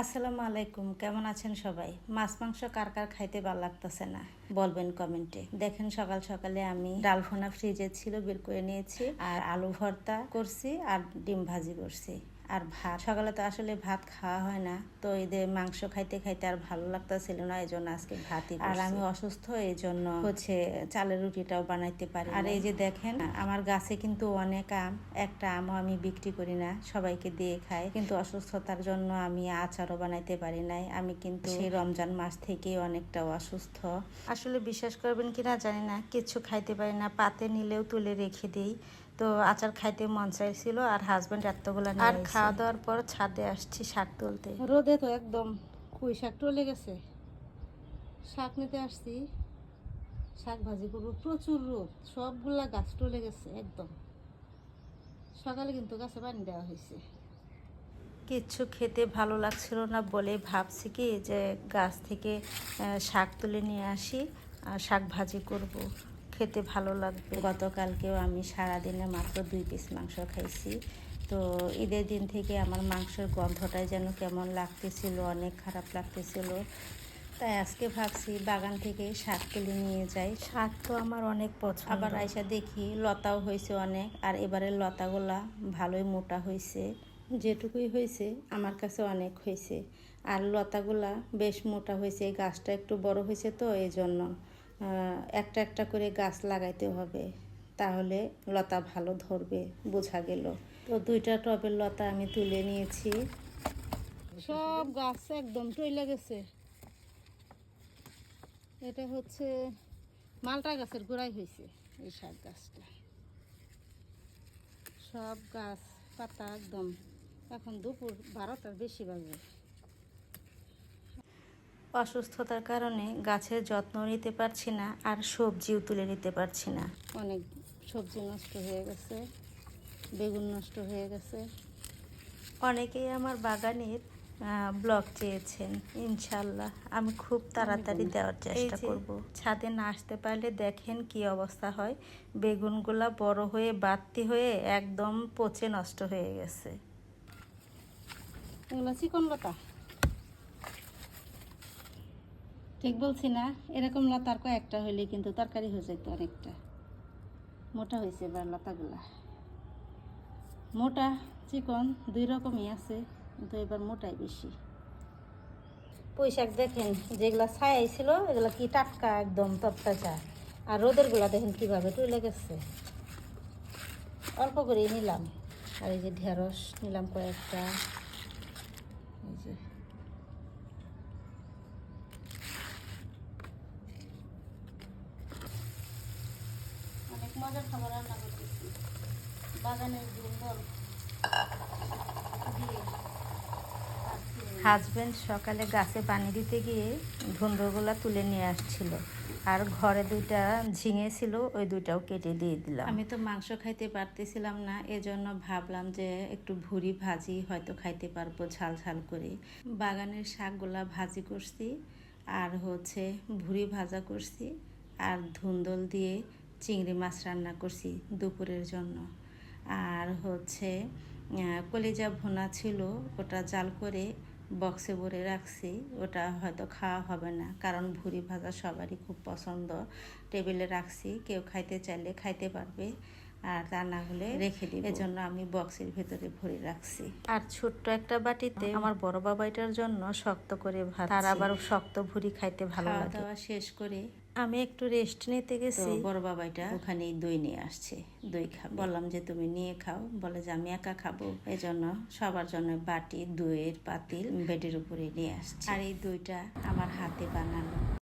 আসসালামু আলাইকুম, কেমন আছেন সবাই? মাছ, মাংস কার কার খাইতে ভালো লাগতেছে না? বলবেন কমেন্টে। দেখেন সকাল সকালে আমি ডাল ফোনা ফ্রিজে ছিল, বের করে নিয়েছি, আর আলু ভর্তা করছি, আর ডিম ভাজি করছি। আর ভাত সকালে তো আসলে ভাত খাওয়া হয় না তো এদের মাংস খাইতে খাইতে আর ভালো লাগতেছিল না এই জন্য আজকে ভাতই আর আমি অসুস্থ এই জন্য হচ্ছে চালের রুটিটাও বানাইতে পারি আর এই যে দেখেন আমার গাছে কিন্তু অনেক আম একটা আমও আমি বিক্রি করি না সবাইকে দিয়ে খাই কিন্তু অসুস্থতার জন্য আমি আচারও বানাইতে পারি নাই। আমি কিন্তু সেই রমজান মাস থেকে অনেকটা অসুস্থ। আসলে বিশ্বাস করবেন কিনা জানি না কিছু খাইতে পারি না পাতে নিলেও তুলে রেখে দিই। তো আচার খাইতে মন চাইছিল আর হাজবেন্ড এতগুলো আর খাওয়া দাওয়ার পর ছাদে আসছি শাক তুলতে। রোদে তো একদম কুই শাক টলে গেছে। শাক নিতে আসছি। শাক ভাজি করব। প্রচুর রোদ। সবগুলা গাছ টলে গেছে একদম। সকালে কিন্তু গাছে পানি দেওয়া হয়েছে। কিচ্ছু খেতে ভালো লাগছিল না বলে ভাবছি কি যে গাছ থেকে শাক তুলে নিয়ে আসি আর শাক ভাজি করব। খেতে ভালো লাগবে। গতকালকেও আমি সারাদিনে মাত্র দুই পিস মাংস খাইছি। তো ঈদের দিন থেকে আমার মাংসের গন্ধটাই যেন কেমন লাগতেছিল অনেক খারাপ লাগতেছিল। তাই আজকে ভাবছি বাগান থেকে শাক তুলে নিয়ে যাই। শাক তো আমার অনেক পছন্দ। আবার আইসা দেখি লতাও হয়েছে অনেক আর এবারে লতাগুলা ভালোই মোটা হয়েছে যেটুকুই হয়েছে আমার কাছে অনেক হয়েছে আর লতাগুলা বেশ মোটা হয়েছে গাছটা একটু বড় হয়েছে তো এই জন্য একটা একটা করে গাছ লাগাইতে হবে, তাহলে লতা ভালো ধরবে, বোঝা গেল। তো দুইটা টবের লতা আমি তুলে নিয়েছি। সব গাছ একদম টইলা গেছে। এটা হচ্ছে মালটা গাছের গোড়াই হয়েছে এই শাক গাছটা। সব গাছ পাতা একদম, এখন দুপুর বারোটার বেশি বাজে। অসুস্থতার কারণে গাছের যত্ন নিতে পারছি না আর সবজিও তুলে নিতে পারছি না। অনেক সবজি নষ্ট হয়ে গেছে বেগুন নষ্ট হয়ে গেছে। অনেকেই আমার বাগানের ব্লগ চেয়েছেন ইনশাল্লাহ আমি খুব তাড়াতাড়ি দেওয়ার চেষ্টা করব। ছাদে না আসতে পারলে দেখেন কি অবস্থা হয়। বেগুনগুলা বড় হয়ে বাড়তি হয়ে একদম পচে নষ্ট হয়ে গেছে। এগুলো চিকন লতা? ঠিক বলছি না, এরকম লতার কয়েকটা হইলে কিন্তু তরকারি হয়ে যেত অনেকটা। মোটা হয়েছে এবার লতাগুলা। মোটা চিকন দুই রকমই আছে, কিন্তু এবার মোটাই বেশি। পুঁইশাক দেখেন, যেগুলা ছায়াই ছিল, এগুলো কি টাটকা একদম তত্তাজা আর রোদেরগুলা দেখেন কীভাবে টুলে গেছে। অল্প করেই নিলাম। আর এই যে ঢেঁড়স নিলাম কয়েকটা। এই যে মজার খাবার রান্না করতেছি। বাগানের জঙ্গল হাজবেন্ড সকালে গাছে পানি দিতে গিয়ে ধুন্দরগুলা তুলে নিয়ে আসছিল। আর ঘরে দুইটা ঝিঙে ছিল ওই দুইটাও কেটে দিয়ে দিলাম। আমি তো মাংস খাইতে পারতেছিলাম না এজন্য ভাবলাম যে একটু ভুড়ি ভাজি হয়তো খাইতে পারব ঝাল ঝাল করে। বাগানের শাকগুলা ভাজি করছি আর হচ্ছে ভুড়ি ভাজা করছি আর ধুন্দল দিয়ে চিংড়ি মাছ রান্না করছি দুপুরের জন্য। আর হচ্ছে কলিজা ভুনা ছিল ওটা জাল করে বক্সে ভরে রাখছি ওটা হয়তো খাওয়া হবে না। কারণ ভুড়ি ভাজা সবারই খুব পছন্দ। টেবিলে রাখছি কেউ খাইতে চাইলে খাইতে পারবে আর তা না হলে রেখে দিই এজন্য আমি বক্সের ভেতরে ভরে রাখছি। আর ছোট্ট একটা বাটিতে আমার বড় বাবাইটার জন্য শক্ত করে ভাত তার আবার শক্ত ভুড়ি খাইতে ভালো লাগে। শেষ করে আমি একটু রেস্ট নিতে গেছি। বড় বাবাইটা ওখানে দই নিয়ে আসছে। দই খাব। বললাম যে তুমি নিয়ে খাও। বলে যে আমি একা খাব। এজন্য সবার জন্য বাটি দইয়ের পাতিল বেডের উপরে নিয়ে আসছে। আর এই দইটা আমার হাতে বানানো।